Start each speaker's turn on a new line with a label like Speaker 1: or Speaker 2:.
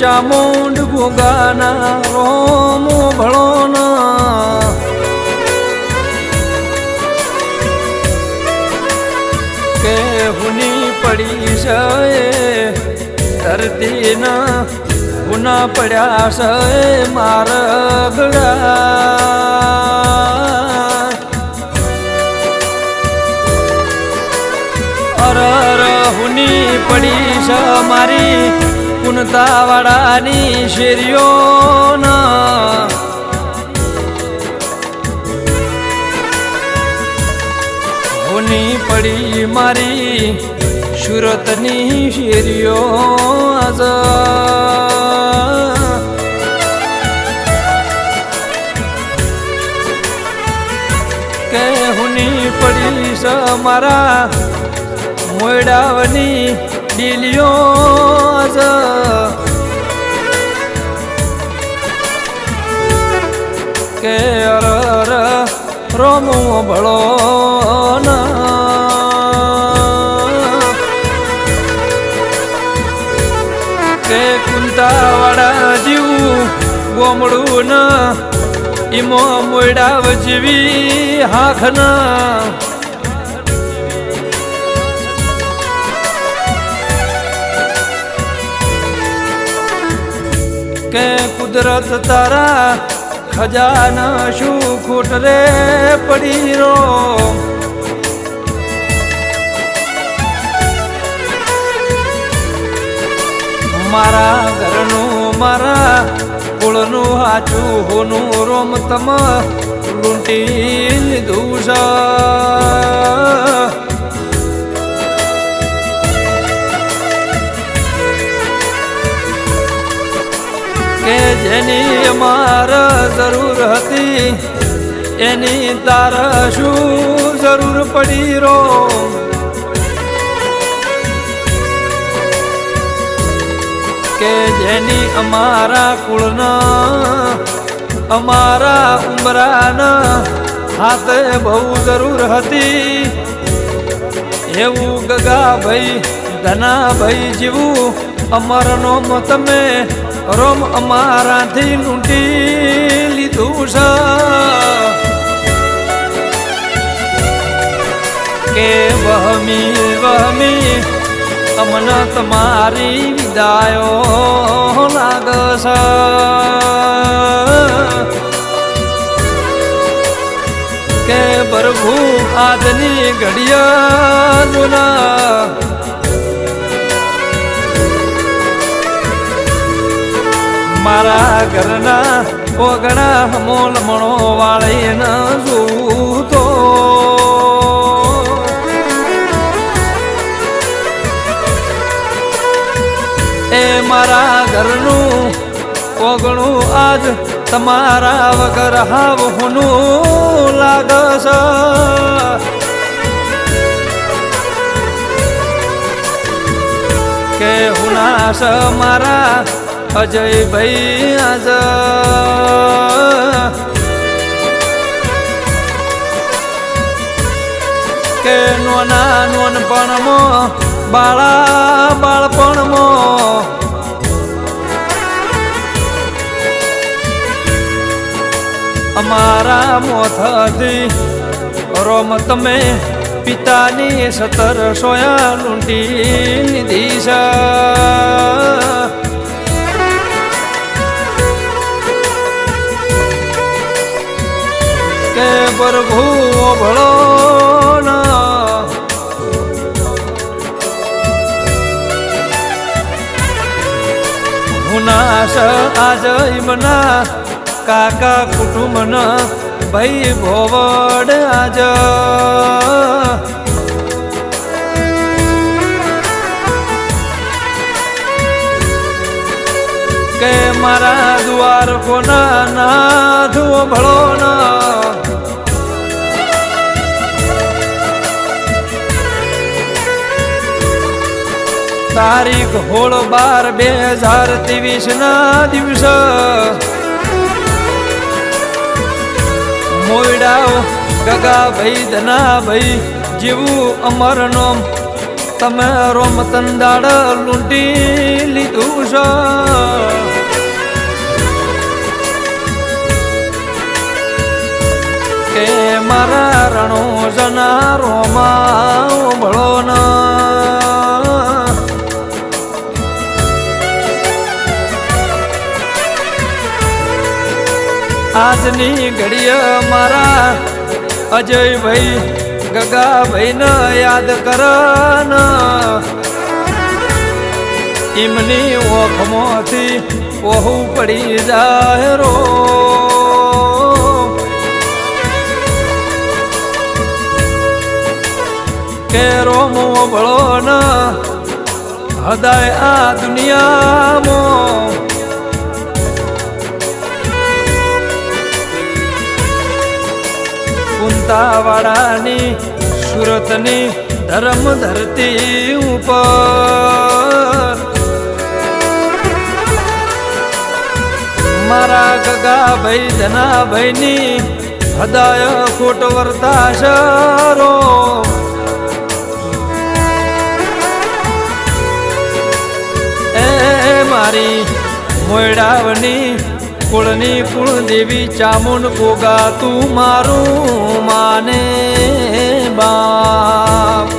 Speaker 1: ચામુંડ ગુગાના રોમો ભળોના. કે હુની પડી છે ધરતીના ગુના પડ્યા છે માર ગળા અર, હુની પડી છે મારી કુનતાવાડાની શેરીઓના. હુની પડી મારી સુરતની શેરીઓ આજ. કે હુની પડી સ મારા મોડાવની ડીલીઓ રોમો ભળો ના. કે કુંતાવાડા જીવું ગોમડું ના, ઈમો મોડાવ જીવી હાખ ના. કે કુદરત તારા ખજાના શું ખોટ રે પડી રો મારા ઘરનું, મારા કુળનું હાચું હોનું રોમ તમ લૂંટી લીધું કે જેની અમાર જરૂર હતી, એની તાર શું જરૂર પડી રો કે જેની અમારા કુળના, અમારા ઉમરાના હાથે બહુ જરૂર હતી. એવું ગગા ભાઈ ધના ભાઈ જીવું અમરનો તમે રોમ અમારાથી લૂંટી લીધું છે. કે વહમી વહમી અમને તમારી વિદાયો લાગશે કે પ્રભુ આજની ઘડિયા જુના મારા ઘરના ઓગણા મોલ મણો વાળી ન જોતો. એ મારા ઘરનું ઓગણું આજ તમારા વગર હાવ હુનું લાગશે કે હુનાશ મારા અજયભાઈ આજ કે નોના નોનપણમાં બાળા બાળપણમાં. અમારા મોથથી રોમ તમે પિતાની સતર સોયા લૂંટી લીધી પ્રભુ ભળો નાશ આજ ઇમના કાકા કુટુંબન ભાઈ ભોવડ આજ કે મારા દુવાર કોના નાથ ભળો ના. તારીખ હોળ બાર બે હજાર ત્રેવીસ ના દિવસ. મોયડાઓ ગગા ભાઈ ધના ભાઈ જેવું અમર નોમ તમે રોમ તંદાડ લૂંટી લીધું છે. કે મારા રણો જના રોમાં આજની ઘડીએ મારા અજયભાઈ ગગાભાઈ ને યાદ કર એમની ઓખમાંથી ઓહું પડી જાય રો. કેરો મો ભળો ન હદાય આ દુનિયામાં કુંતાવાડાની સુરતની ધર્મ ધરતી ઉપર. મારા ગગા ભાઈ ધના ભાઈની હદાય ખોટ વર્તા શરો. એ મારી મોયડાવની કુળની કુળ દેવી ચામુંડ ભોગા તું મારું માને બા